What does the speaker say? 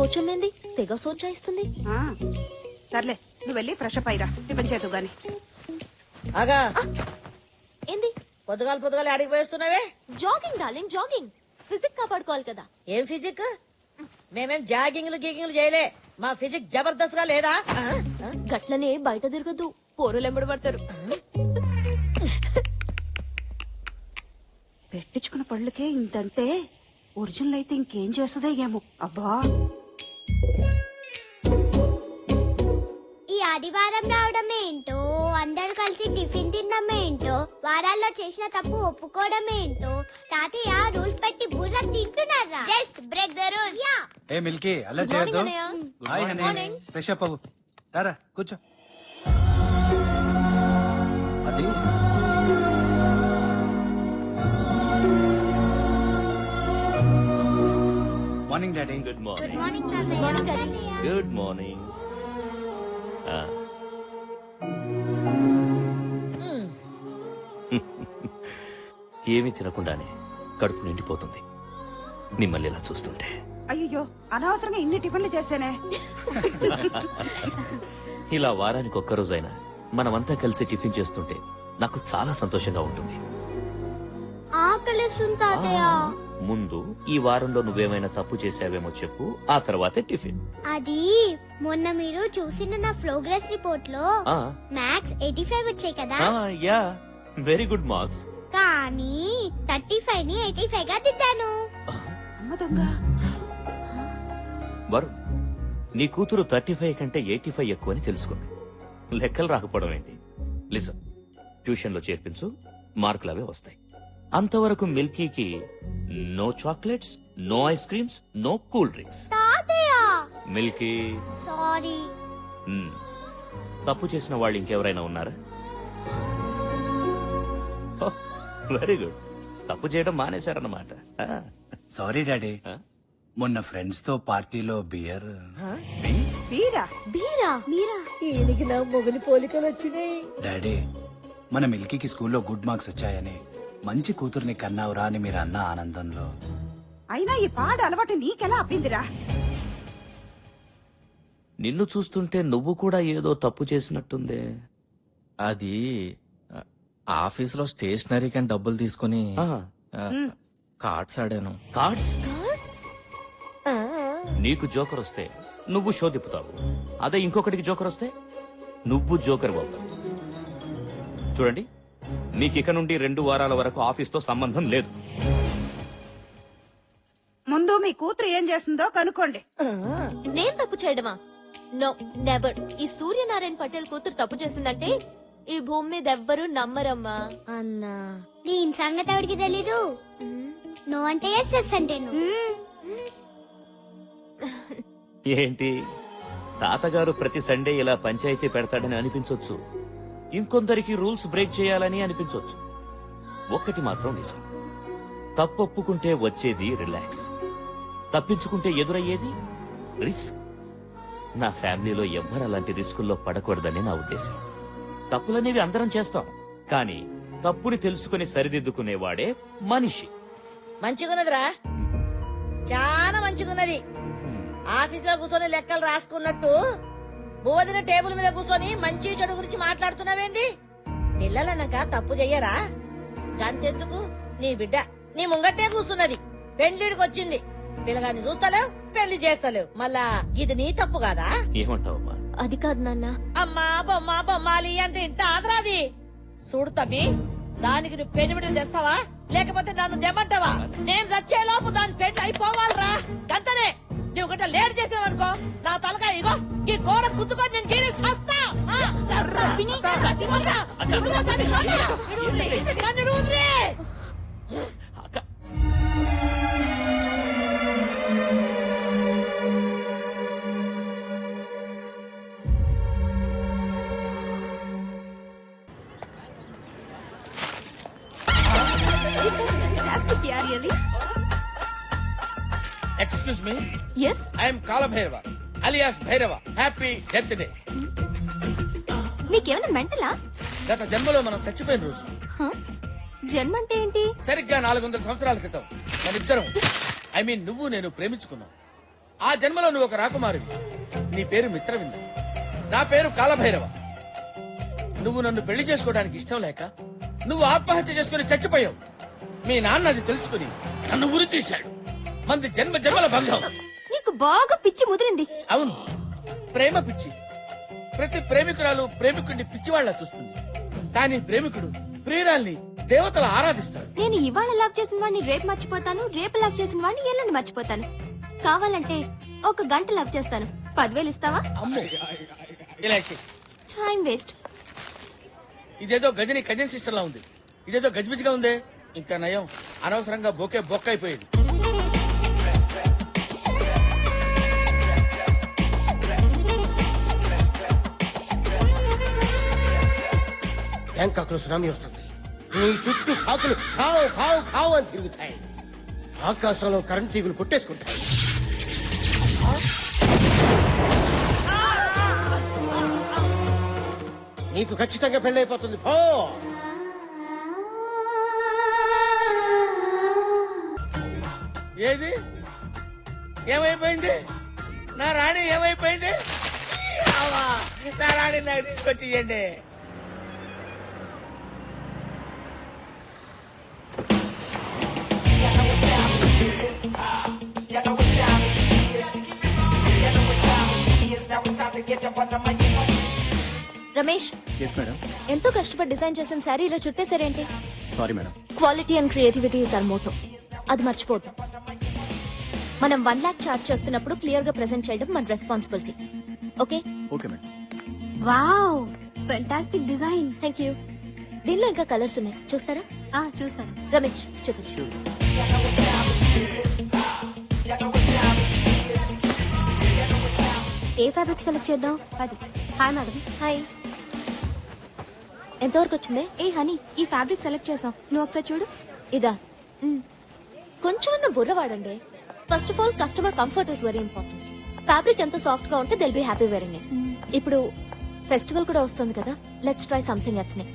పోచమ్మేంది తెగ సోచాయిస్తుంది. ఆ, సర్లే నువ్వు వెళ్ళి ఫ్రెష్ అప్ అయ్యిరా. టిఫిన్ చేద్దు గాని. ఆగా. ఏంది? పొద్దుగాల పొద్దుగాల అడిగి పోయేస్తున్నావే? Jogging darling jogging. ఫిజిక్ కాపాడుకోవాలి కదా. ఏం ఫిజిక్? మేమేం జాగింగ్లు గీగింగ్లు చేయలే. మా ఫిజిక్ జబర్దస్త్గా లేదా? గట్లనే బయట తిరగద్దు. పోరులు ఎంబడి పడతారు. పెట్టించుకున్న పళ్ళకే ఇంతంటే ఒరిజినల్ అయితే ఇంకేం చేస్తుందో ఏమో. అబ్బా. ఆదివారం రావడం ఏంటో అందరు కలిసి టిఫిన్ తినడం ఏంటో వారాల్లో చేసిన తప్పు ఒప్పుకోవడం ఏంటో తాతయ్య రూల్స్ పెట్టి బుర్ర తింటున్నారా? Just break the rule ya. A Milky అలా Good morning, చేయొద్దు. Hi Good honey morning. Fresh up అవ్వు. రారా కూర్చో. అది? Morning daddy good morning morning Daddy. తాతయ్య. గుడ్ మార్నింగ్ ఏమీ తినకుండానే కడుపు నిండిపోతుంది. మిమ్మల్ని ఇలా చూస్తుంటే. అయ్యో అనవసరంగా ఇన్ని టిఫిన్లు చేశానే. ఇలా వారానికి ఒక్కరోజైనా మనమంతా కలిసి టిఫిన్ చేస్తుంటే నాకు చాలా సంతోషంగా ఉంటుంది. ఆకలిస్తుంది తాతయ్య. ముందు ఈ వారంలో నువ్వేమైనా తప్పు చేసావేమో చెప్పు ఆ తర్వాతే టిఫిన్. అది మొన్న మీరు చూసిన నా ప్రోగ్రెస్ రిపోర్ట్లో ఆ, మ్యాథ్స్ ఎయిటీ ఫైవ్ వచ్చాయి కదా. ఆ, యా. వెరీ గుడ్ మార్క్స్ కానీ థర్టీ ఫైవ్ని ఎయిటీ ఫైవ్గా దిద్దాను అమ్మ దొంగ. వరుణ్ నీ కూతురు థర్టీ ఫైవ్ కంటే ఎయిటీ ఫైవ్ ఎక్కువ అని తెలుసుకుంది. లెక్కలు రాకపోవడం ఏంటి? లిసన్ ట్యూషన్లో చేర్పించు మార్కులు అవే వస్తాయి. అంతవరకు మిల్కీకి no chocolates no ice creams no cool drinks. తాతయ్య! మిల్కీ? సారీ. మ్మ్. తప్పు చేసిన వాళ్ళు ఇంకెవరైనా ఉన్నారా? Very good. తప్పు చేయడం మానేశారన్నమాట. ఆ. Sorry daddy? మొన్న ఫ్రెండ్స్తో పార్టీలో బియర్. బీరా? బీరా? మీరా? ఈయనకి నా మొగలి పోలికలు వచ్చినాయి. డాడీ మన మిల్కీకి స్కూల్లో గుడ్ మార్క్స్ వచ్చాయని మంచి కూతుర్ని కన్నావురా అని మీరు అన్న ఆనందంలో. అయినా ఈ పాడు అలవాటు నీకెలా అబ్బిందిరా? నిన్ను చూస్తుంటే నువ్వు కూడా ఏదో తప్పు చేసినట్టుందే. అది ఆఫీసులో స్టేషనరీ కని డబ్బులు తీసుకుని కార్డ్స్ ఆడాను. కార్డ్స్? కార్డ్స్? నీకు జోకర్ వస్తే నువ్వు షో తిప్పుతావు. అదే ఇంకొకటికి జోకర్ వస్తే నువ్వు జోకర్ అవుతావు. చూడండి. మీకు ఇక నుండి రెండు వారాల వరకు ఆఫీస్తో సంబంధం లేదు. ముందు మీ కూతురు ఏం చేస్తుందో కనుక్కోండి. నేను తప్పు చేయడమా? నో నెవర్ ఈ సూర్యనారాయణ పటేల్ కూతురు తప్పు చేసిందంటే ఈ భూమి మీద ఎవ్వరూ నమ్మరమ్మా. అన్నా దీని సంగతి ఎవరికి తెలీదు? నో అంటే ఎస్ ఎస్ అంటే. ఏంటి? తాతగారు ప్రతి సండే ఇలా పంచాయతీ పెడతాడని అనిపించొచ్చు. ఇంకొందరికి రూల్స్ బ్రేక్ చేయాలని అనిపించొచ్చు. ఒక్కటి మాత్రం నిజం. తప్పొప్పుకుంటే వచ్చేది రిలాక్స్. తప్పించుకుంటే ఎదురయ్యేది రిస్క్. నా ఫ్యామిలీలో ఎవ్వరు అలాంటి రిస్కుల్లో పడకూడదని నా ఉద్దేశం. తప్పులనేవి అందరం చేస్తాం. కానీ తప్పుని తెలుసుకుని సరిదిద్దుకునేవాడే మనిషి. మంచిగున్నదిరా. చాలా మంచిగున్నది. ఆఫీసులో కూర్చొని లెక్కలు రాసుకున్నట్టు బోధిన టేబుల్ మీద కూర్చొని మంచి చెడు గురించి మాట్లాడుతున్నావేంది? పిల్లలన్నాక తప్పు చెయ్యరా? గంతెందుకు? నీ బిడ్డ నీ ముంగట్టే కూర్చున్నది పెళ్ళిడికి వచ్చింది పిల్లగాన్ని చూస్తలేవు పెళ్ళి చేస్తలేవు. మళ్ళా ఇది నీ తప్పు కాదా? ఏమంటావమ్మా? అది కాదు నాన్న. అమ్మా బొమ్మ బొమ్మాలి అంటే ఇంత ఆదరాది. చూడు తమ్మి దానికి నువ్వు పెనిమిటిని తెస్తావా? లేకపోతే నన్ను దెమ్మంటావా నేను చచ్చే లోపు దాని పెళ్ళి అయిపోవాలరా. గంతనే. నువ్వు గట్ట లేట్ చేసినావు అనుకో నా తలకాయ ఇగో ఈ గోడ గుద్దుకొని నేను గీరి సస్తా ఆ, సస్తా. చచ్చిపోతా. నువ్వు చచ్చిపోతా. నన్ను. అక్క excuse me Yes. I'm Kalabhairava alias Bhairava happy death day మీకేమైనా మెంటలా? గత జన్మలో మనం చచ్చిపోయిన రోజు? జన్మ అంటే ఏంటి? సరిగ్గా నాలుగు వందల సంవత్సరాల క్రితం మన ఇద్దరం ఐ మీన్ నువ్వు నేను ప్రేమించుకున్నాం. ఆ జన్మలో నువ్వు ఒక రాకుమారివి. నీ పేరు మిత్రవింద. నా పేరు కాలభైరవ. నువ్వు నన్ను పెళ్ళి చేసుకోవడానికి ఇష్టం లేక నువ్వు ఆత్మహత్య చేసుకుని చచ్చిపోయావు. మీ నాన్న అది తెలుసుకుని నన్ను ఉరి తీశాడు. మంది జన్మ జన్మల బంధం. నీకు బాగా పిచ్చి ముదిరింది. అవును. ప్రేమ పిచ్చి. ప్రతి ప్రేమికురాలు ప్రేమికుడిని పిచ్చివాళ్ళ చూస్తుంది. కానీ ప్రేమికుడు ప్రియురాల్ని దేవతల ఆరాధిస్తాడు. నేను ఇవాళ లవ్ చేసిన వాడిని రేపు మర్చిపోతాను రేపు లవ్ చేసిన వాడిని ఎల్లుండి మర్చిపోతాను. కావాలంటే ఒక గంట లవ్ చేస్తాను. పదివేలు ఇస్తావా? అమ్మో. ఇలా చెయ్. Time waste. ఇదేదో గజని కజన్ సిస్టర్ లా ఉంది. ఇదేదో గజిబిజిగా ఉందే. ఇంకా నయం. అనవసరంగా బొకే బొక్క అయిపోయేది. బ్యాంకాక్లో సునామీ వస్తుంది. నీ చుట్టూ కాకులు కావు కావు కావు అని తిరుగుతాయి. ఆకాశంలో కరెంట్ తీగులు కొట్టేసుకుంటాయి. నీకు ఖచ్చితంగా పెళ్ళైపోతుంది. పో! ఏది? ఏమైపోయింది? నా రాణి ఏమైపోయింది? నా రాణి నాకు తీసుకొచ్చి రమేష్. ఎస్ మేడం ఎంతో కష్టపడి డిజైన్ చేసిన శారీ ఇలా చుట్టేసారేంటి sorry madam quality and creativity is our motto అది మర్చిపోద్దు మనం వన్ లాక్ చార్జ్ చేస్తున్నప్పుడు క్లియర్గా ప్రెజెంట్ చేయడం మన responsibility okay okay madam wow fantastic design thank you దీనిలో ఇంకా కలర్స్ ఉన్నాయి. చూస్తారా? చూస్తాను. రమేష్ చూపించు. ఏ ఫ్యాబ్రిక్ సెలెక్ట్ చేద్దాం? అది. హాయ్ మేడం హాయ్ ఎంతవరకు వచ్చింది? ఏ హనీ ఈ ఫ్యాబ్రిక్ సెలెక్ట్ చేసాం నువ్వు ఒకసారి చూడు. ఇదా. కొంచెం అన్న బుర్ర వాడండి. First of all customer comfort is very important fabric ఎంత సాఫ్ట్గా ఉంటే దిల్ బి హ్యాపీ వేరింగ్ ఇప్పుడు ఫెస్టివల్ కూడా వస్తుంది కదా. Let's try something ethnic